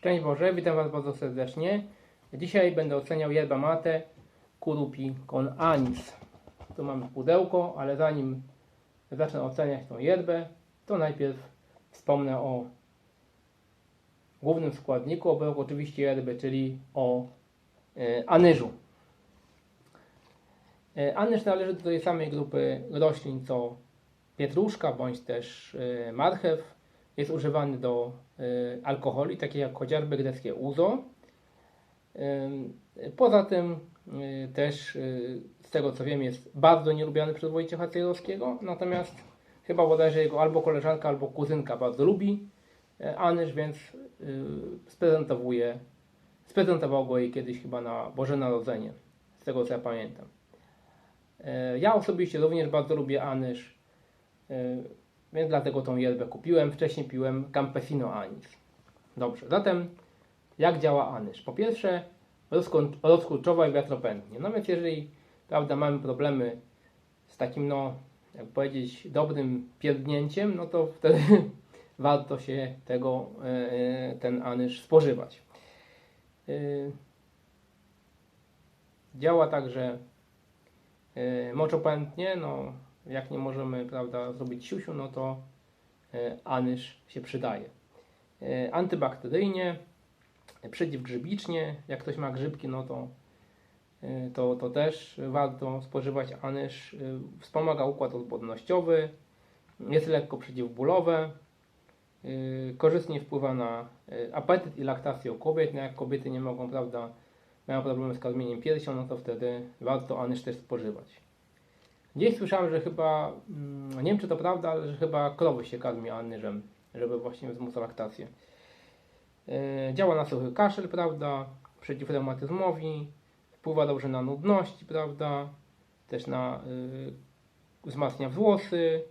Szczęść Boże, witam Was bardzo serdecznie. Dzisiaj będę oceniał yerba mate Kurupi con anis. Tu mamy pudełko, ale zanim zacznę oceniać tą yerbę, to najpierw wspomnę o głównym składniku, obok oczywiście yerby, czyli o e, anyżu. E, anyż należy do tej samej grupy roślin co pietruszka bądź też e, marchew. Jest używany do e, alkoholi, takich jak chociażby greckie uzo. Ym, Poza tym y, też y, z tego co wiem jest bardzo nielubiany przez Wojciecha Cejrowskiego, natomiast chyba bodajże jego albo koleżanka, albo kuzynka bardzo lubi anyż, więc y, sprezentowuje, sprezentował go jej kiedyś chyba na Boże Narodzenie, z tego co ja pamiętam. Ja osobiście również bardzo lubię anyż, e, więc dlatego tą yerbę kupiłem. Wcześniej piłem Campesino Anis. Dobrze, zatem jak działa anyż? Po pierwsze, rozkur- rozkurczowa i wiatropędnie. No więc jeżeli prawda, mamy problemy z takim, no, jak powiedzieć, dobrym pierdnięciem, no to wtedy warto się tego, e, ten anyż spożywać. E, Działa także e, moczopędnie, no jak nie możemy, prawda, zrobić siusiu, no to e, anyż się przydaje. E, Antybakteryjnie, przeciwgrzybicznie. Jak ktoś ma grzybki, no to, y, to, to też warto spożywać anyż. Wspomaga układ odpornościowy, jest lekko przeciwbólowe, korzystnie wpływa na apetyt i laktację u kobiet. No jak kobiety nie mogą, prawda, mają problemy z karmieniem piersią, no to wtedy warto anyż też spożywać. Gdzieś słyszałem, że chyba, mm, nie wiem czy to prawda, ale że chyba krowy się karmi anyżem, żeby właśnie wzmóc laktację. E, Działa na suchy kaszel, prawda? Przeciw reumatyzmowi, wpływa dobrze na nudności, prawda? Też na y, wzmacnia włosy,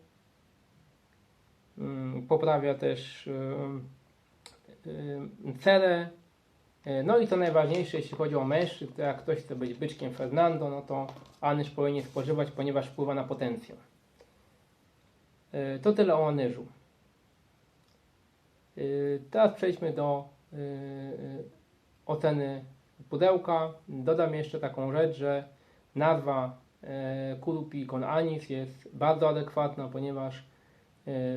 mm, poprawia też y, y, cerę. E, No i co najważniejsze, jeśli chodzi o mężczyzn, to jak ktoś chce być byczkiem Fernando, no to anyż powinien spożywać, ponieważ wpływa na potencjał. E, To tyle o anyżu. Yy, Teraz przejdźmy do oceny pudełka. Dodam jeszcze taką rzecz, że nazwa Kurupi con anis jest bardzo adekwatna, ponieważ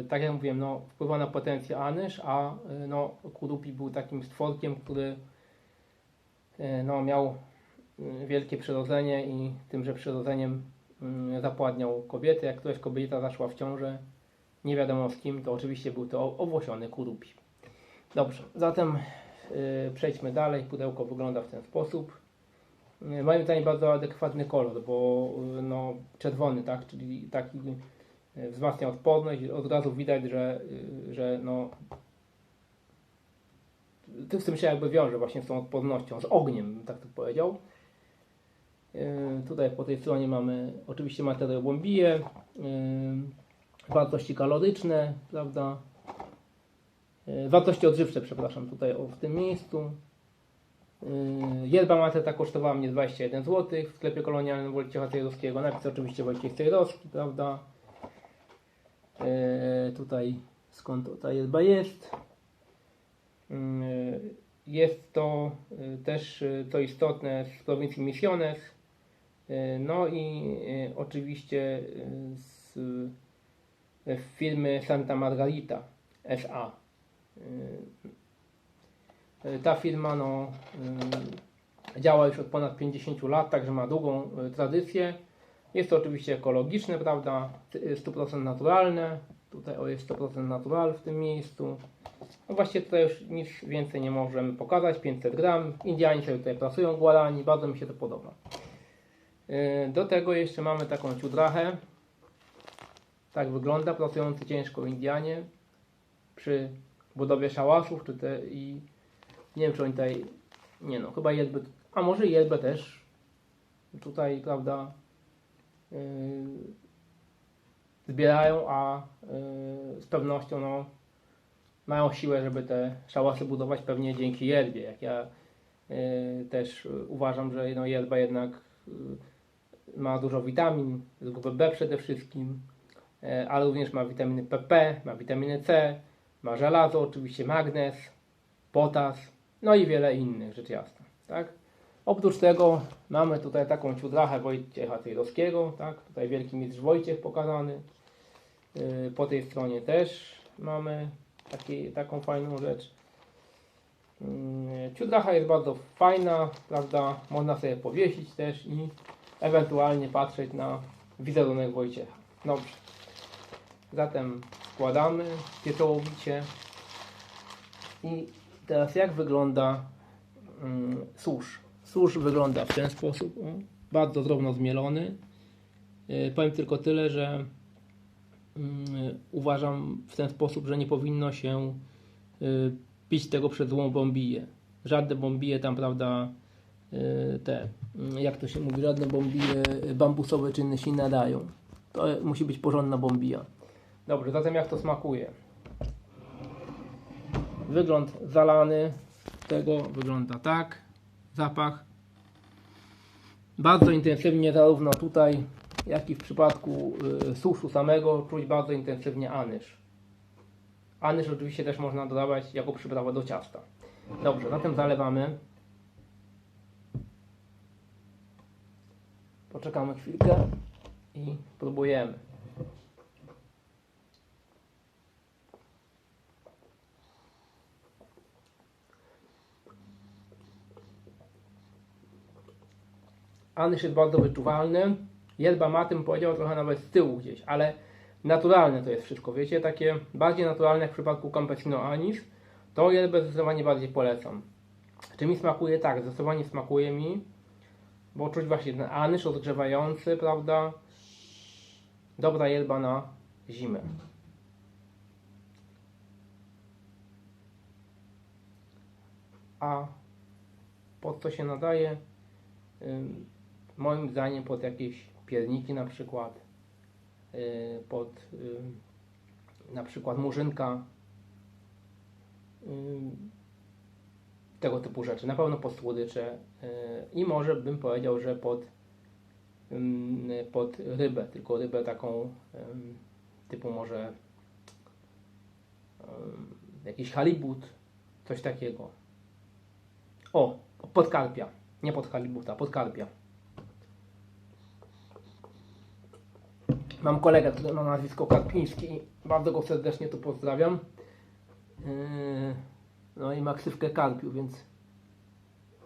tak jak mówiłem, no, wpływa na potencję anyż, a no, Kurupi był takim stworkiem, który no, miał yy, wielkie przyrodzenie i tymże przyrodzeniem yy, zapładniał kobiety. Jak któraś kobieta zaszła w ciążę, nie wiadomo z kim, to oczywiście był to owłosiony kurupi. Dobrze, zatem y, przejdźmy dalej. Pudełko wygląda w ten sposób. Moim zdaniem bardzo adekwatny kolor, bo no, czerwony, tak, czyli taki wzmacnia odporność. Od razu widać, że, że no, to z tym się jakby wiąże właśnie z tą odpornością, z ogniem, tak to powiedział. Y, Tutaj po tej stronie mamy oczywiście materiał bombije, y, wartości kaloryczne, prawda? Y, Wartości odżywcze, przepraszam, tutaj w tym miejscu. Yerba mate ta kosztowała mnie 21 zł w sklepie kolonialnym Wojciecha Cejrowskiego. Napis oczywiście Wojciech Cejrowski, prawda? Tutaj skąd ta yerba jest. Y, Jest to y, też, y, co istotne, z prowincji Misiones. Y, No i y, oczywiście y, z y, firmy Santa Margarita S.A. Y, y, Ta firma no, y, działa już od ponad 50 lat, także ma długą y, tradycję. Jest to oczywiście ekologiczne, prawda? y, 100% naturalne. Tutaj o jest 100% natural w tym miejscu. No właściwie tutaj już nic więcej nie możemy pokazać. 500 gram. Indianie sobie tutaj pracują guarani. Bardzo mi się to podoba. Y, Do tego jeszcze mamy taką ciudrachę. Tak wygląda pracujący ciężko Indianie przy budowie szałaszów, czy te i nie wiem czy oni tutaj, nie no, chyba jedby, a może jedbę też tutaj, prawda, yy, zbierają, a yy, z pewnością no, mają siłę, żeby te szałasy budować pewnie dzięki yerbie, jak ja yy, też uważam, że no, yerba jednak yy, ma dużo witamin, z grupy B przede wszystkim, e, ale również ma witaminy PP, ma witaminy C, ma żelazo, oczywiście magnez, potas, no i wiele innych, rzecz jasna, tak? Oprócz tego mamy tutaj taką ciudrachę Wojciecha Cejrowskiego, tak? Tutaj wielki mistrz Wojciech pokazany. Yy, Po tej stronie też mamy taki, taką fajną rzecz. Yy, Ciudracha jest bardzo fajna, prawda? Można sobie powiesić też i ewentualnie patrzeć na wizerunek Wojciecha. Dobrze. Zatem składamy pieczołowicie. I teraz jak wygląda mm, susz? Susz wygląda w ten sposób. O, bardzo drobno zmielony. Yy, powiem tylko tyle, że mm, uważam w ten sposób, że nie powinno się y, pić tego przez złą bombiję. Żadne bombije tam, prawda, y, te, jak to się mówi, żadne bombije y, bambusowe czy inne się nie nadają. To musi być porządna bombija. Dobrze, zatem jak to smakuje? Wygląd zalany tego wygląda tak. Zapach bardzo intensywnie zarówno tutaj, jak i w przypadku y, suszu samego czuć bardzo intensywnie anyż. Anyż oczywiście też można dodawać jako przyprawę do ciasta. Dobrze, zatem zalewamy. Poczekamy chwilkę i próbujemy. Anyż jest bardzo wyczuwalny. Jelba ma tym powiedział trochę nawet z tyłu gdzieś, ale naturalne to jest wszystko, wiecie, takie bardziej naturalne jak w przypadku Campesino Anis, to jelbę zdecydowanie bardziej polecam. Czy mi smakuje? Tak, zdecydowanie smakuje mi, bo czuć właśnie ten anyż odgrzewający, prawda? Dobra jelba na zimę. A pod co się nadaje? Moim zdaniem pod jakieś pierniki na przykład, yy, pod yy, na przykład murzynka, yy, tego typu rzeczy, na pewno pod słodycze i może bym powiedział, że pod, yy, pod rybę, tylko rybę taką typu może jakiś halibut, coś takiego. O, pod karpia, nie pod halibuta, pod karpia. Mam kolegę, który ma nazwisko Karpiński i bardzo go serdecznie tu pozdrawiam. Yy, No i ma ksywkę Karpiu, więc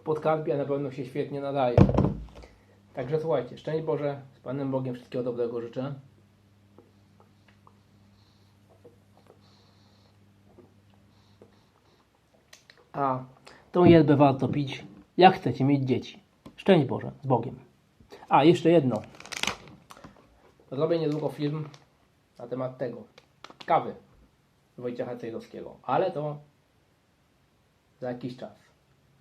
pod Karpia na pewno się świetnie nadaje. Także słuchajcie, szczęść Boże, z Panem Bogiem wszystkiego dobrego życzę. A tą jelbę warto pić, jak chcecie mieć dzieci. Szczęść Boże, z Bogiem. A, jeszcze jedno. Zrobię niedługo film na temat tego. Kawy Wojciecha Cejrowskiego. Ale to za jakiś czas.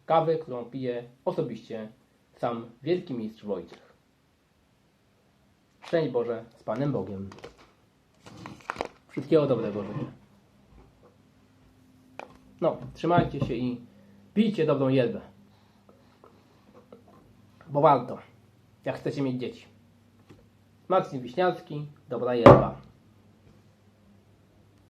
Kawy, którą pije osobiście sam wielki mistrz Wojciech. Szczęść Boże z Panem Bogiem. Wszystkiego dobrego życzę. No, trzymajcie się i pijcie dobrą jelbę. Bo warto, jak chcecie mieć dzieci. Marcin Wiśniarski, dobra jelba.